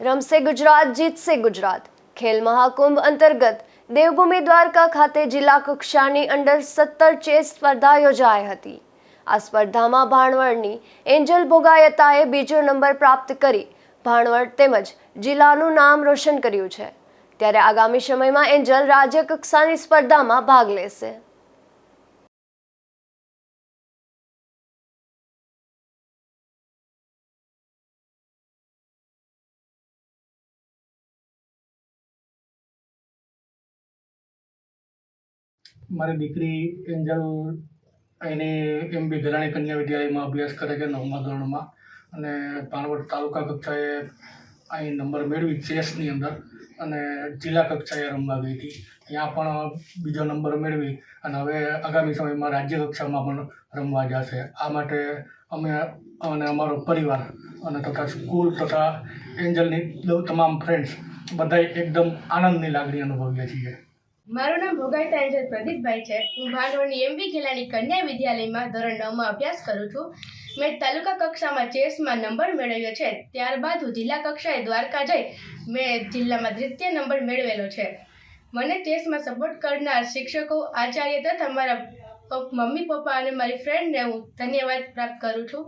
રમશે ગુજરાત, જીતશે ગુજરાત. ખેલ મહાકુંભ અંતર્ગત દેવભૂમિ દ્વારકા ખાતે જિલ્લા કક્ષાની અંડર સત્તર ચેસ સ્પર્ધા યોજાઈ હતી. આ સ્પર્ધામાં ભાણવડની એન્જલ ભોગાયતાએ બીજો નંબર પ્રાપ્ત કરી ભાણવડ તેમજ જિલ્લાનું નામ રોશન કર્યું છે. ત્યારે આગામી સમયમાં એન્જલ રાજ્ય કક્ષાની સ્પર્ધામાં ભાગ લેશે. મારી દીકરી એન્જલ અહીંની એમ બી ગરાણી કન્યા વિદ્યાલયમાં અભ્યાસ કરે છે નવમા ધોરણમાં. અને પાનવડ તાલુકા કક્ષાએ અહીં નંબર મેળવી ચેસની અંદર અને જિલ્લા કક્ષાએ રમવા ગઈ હતી. ત્યાં પણ બીજો નંબર મેળવી અને હવે આગામી સમયમાં રાજ્ય કક્ષામાં પણ રમવા જશે. આ માટે અમે અને અમારો પરિવાર અને તથા સ્કૂલ તથા એન્જલની તમામ ફ્રેન્ડ્સ બધાય એકદમ આનંદની લાગણી અનુભવીએ છીએ. મારું નામ ભોગાઈ એન્જલ પ્રદીપભાઈ છે. હું ભાંડવડની એમવી જિલ્લાની કન્યા વિદ્યાલયમાં ધોરણ નવમાં અભ્યાસ કરું છું. મેં તાલુકા કક્ષામાં ચેસમાં નંબર મેળવ્યો છે. ત્યારબાદ હું જિલ્લા કક્ષાએ દ્વારકા જઈ મેં જિલ્લામાં દ્વિતીય નંબર મેળવેલો છે. મને ચેસમાં સપોર્ટ કરનાર શિક્ષકો, આચાર્ય તથા મારા મમ્મી પપ્પા અને મારી ફ્રેન્ડને હું ધન્યવાદ પ્રાપ્ત કરું છું.